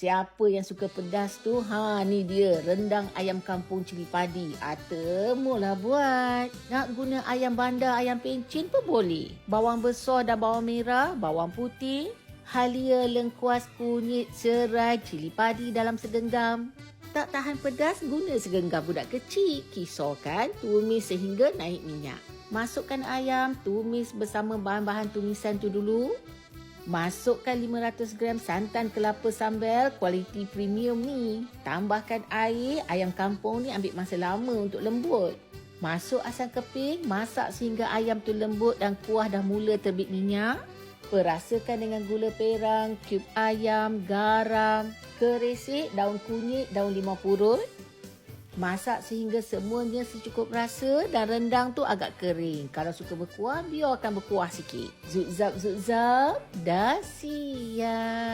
Siapa yang suka pedas tu, ha ni dia rendang ayam kampung cili padi. Atemulah buat. Nak guna ayam bandar, ayam pencin pun boleh. Bawang besar dan bawang merah, bawang putih, halia, lengkuas, kunyit, serai, cili padi dalam segenggam. Tak tahan pedas, guna segenggam budak kecil. Kisarkan, tumis sehingga naik minyak. Masukkan ayam, tumis bersama bahan-bahan tumisan tu dulu. Masukkan 500 gram santan kelapa sambal kualiti premium ni. Tambahkan air, ayam kampung ni ambil masa lama untuk lembut. Masuk asam keping, masak sehingga ayam tu lembut dan kuah dah mula terbit minyak. Perasakan dengan gula perang, cube ayam, garam, keresek, daun kunyit, daun limau purut. Masak sehingga semuanya secukup rasa dan rendang tu agak kering. Kalau suka berkuah, biarkan berkuah sikit. Zut zap, dah siap.